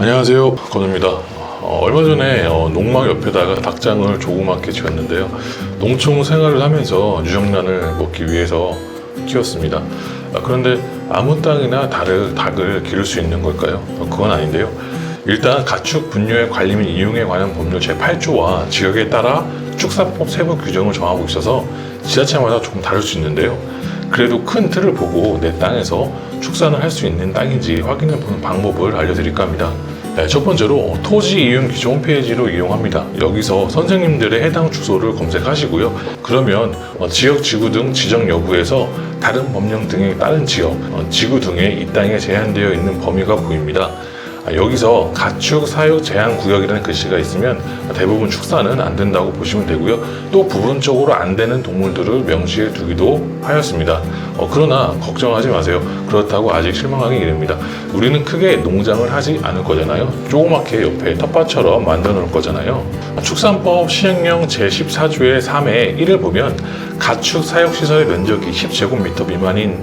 안녕하세요 건우입니다. 어, 얼마 전에 어, 농막 옆에다가 닭장을 조그맣게 지었는데요. 농촌 생활을 하면서 유정란을 먹기 위해서 키웠습니다. 아, 그런데 아무 땅이나 닭을, 닭을 기를 수 있는 걸까요? 어, 그건 아닌데요. 일단 가축 분뇨의 관리 및 이용에 관한 법률 제8조와 지역에 따라 축사법 세부 규정을 정하고 있어서 지자체마다 조금 다를 수 있는데요 그래도 큰 틀을 보고 내 땅에서 축산을 할 수 있는 땅인지 확인해 보는 방법을 알려드릴까 합니다. 네, 첫 번째로 토지 이용 기준 홈페이지로 이용합니다. 여기서 선생님들의 해당 주소를 검색하시고요. 그러면 어, 지역 지구 등 지정 여부에서 다른 법령 등에 따른 지역, 어, 지구 등에 이 땅에 제한되어 있는 범위가 보입니다. 아, 여기서 가축 사육 제한 구역이라는 글씨가 있으면 대부분 축사는 안 된다고 보시면 되고요. 또 부분적으로 안 되는 동물들을 명시해 두기도 하였습니다. 어, 그러나 걱정하지 마세요. 그렇다고 아직 실망하기 이릅니다. 우리는 크게 농장을 하지 않을 거잖아요. 조그맣게 옆에 텃밭처럼 만들어 놓을 거잖아요. 축산법 시행령 제14조의 3의 1을 보면 가축 사육 시설의 면적이 10제곱미터 미만인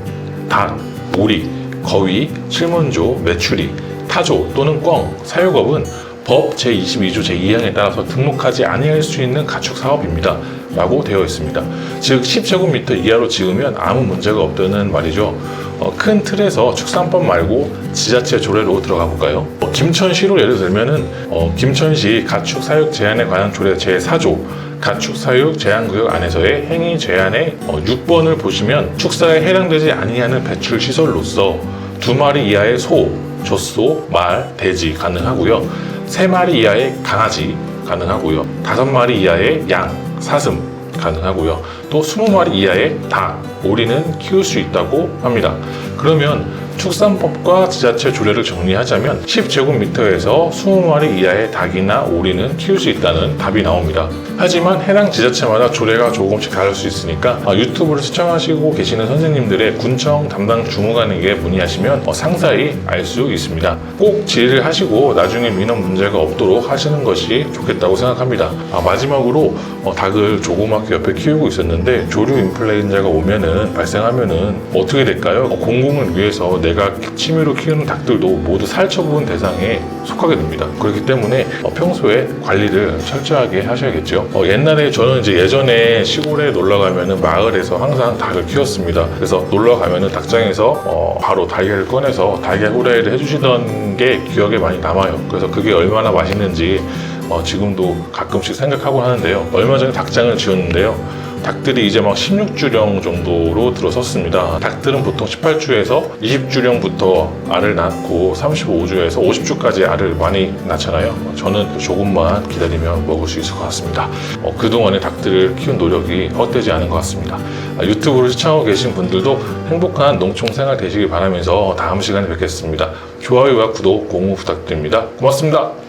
닭, 오리, 거위, 칠문조, 메추리, 타조 또는 꿩, 사육업은 법 제22조 제2항에 따라서 등록하지 아니할 수 있는 가축 사업입니다. 라고 되어 있습니다. 즉 10제곱미터 이하로 지으면 아무 문제가 없다는 말이죠. 어, 큰 틀에서 축산법 말고 지자체 조례로 들어가 볼까요? 어, 김천시로 예를 들면은 어, 김천시 가축 사육 제한에 관한 조례 제4조 가축 사육 제한구역 안에서의 행위 제한의 어, 6번을 보시면 축사에 해당되지 아니하는 배출 시설로서 두 마리 이하의 소, 젖소, 말, 돼지 가능하고요. 세 마리 이하의 강아지 가능하고요. 다섯 마리 이하의 양, 사슴 가능하고요. 또 스무 마리 이하의 닭, 오리는 키울 수 있다고 합니다. 그러면 축산법과 지자체 조례를 정리하자면 10제곱미터에서 20마리 이하의 닭이나 오리는 키울 수 있다는 답이 나옵니다. 하지만 해당 지자체마다 조례가 조금씩 다를 수 있으니까 아, 유튜브를 시청하시고 계시는 선생님들의 군청 담당 주무관에게 문의하시면 어, 상세히 알 수 있습니다. 꼭 질의를 하시고 나중에 민원 문제가 없도록 하시는 것이 좋겠다고 생각합니다. 아, 마지막으로 어, 닭을 조그맣게 옆에 키우고 있었는데 조류 인플루엔자가 오면은 발생하면은 어떻게 될까요? 어, 공공을 위해서 내가 취미로 키우는 닭들도 모두 살처분 대상에 속하게 됩니다. 그렇기 때문에 어, 평소에 관리를 철저하게 하셔야겠죠. 어, 옛날에 저는 이제 예전에 시골에 놀러 가면은 마을에서 항상 닭을 키웠습니다. 그래서 놀러 가면은 닭장에서 어, 바로 달걀을 꺼내서 달걀 후라이를 해주시던 게 기억에 많이 남아요. 그래서 그게 얼마나 맛있는지 어, 지금도 가끔씩 생각하고 하는데요. 얼마 전에 닭장을 지었는데요. 닭들이 이제 막 16주령 정도로 들어섰습니다. 닭들은 보통 18주에서 20주령부터 알을 낳고 35주에서 50주까지 알을 많이 낳잖아요. 저는 조금만 기다리면 먹을 수 있을 것 같습니다. 어, 그동안에 닭들을 키운 노력이 헛되지 않은 것 같습니다. 아, 유튜브를 시청하고 계신 분들도 행복한 농촌 생활 되시길 바라면서 다음 시간에 뵙겠습니다. 좋아요와 구독, 공유 부탁드립니다. 고맙습니다.